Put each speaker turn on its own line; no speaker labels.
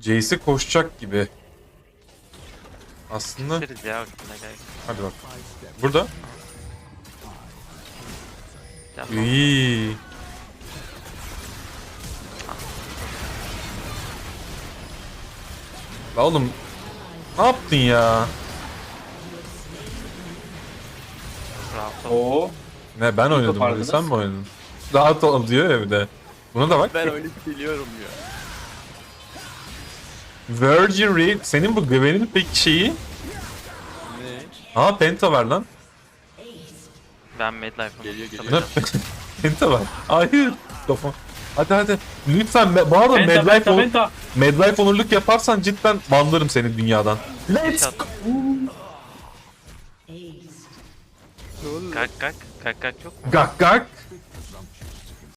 Jace'e koşacak gibi. Aslında
ya
hadi bak. Burada.
Tamam.
İyi. La oğlum ne yaptın ya?
Rahat ol.
Oo.
Ne ben oynadım bunu sen mi oynadın? Rahat ol diyor ya bir de. Buna da bak.
Ben öyle biliyorum ya.
Virgin Reed. Senin bu güvenin peki şeyi?
Ne?
Aa Penta var lan.
Ben Medlife'ım.
Geliyor, geliyor.
Penta var. Hayır. Kafa. Hadi hadi. Lütfen me- bu arada
Penta
Medlife,
penta
onur-
penta.
Medlife onurluk yaparsan cidden banlarım seni dünyadan. Let's
Çat. Kalk kalk. Kalk kalk yok.
Gak gak.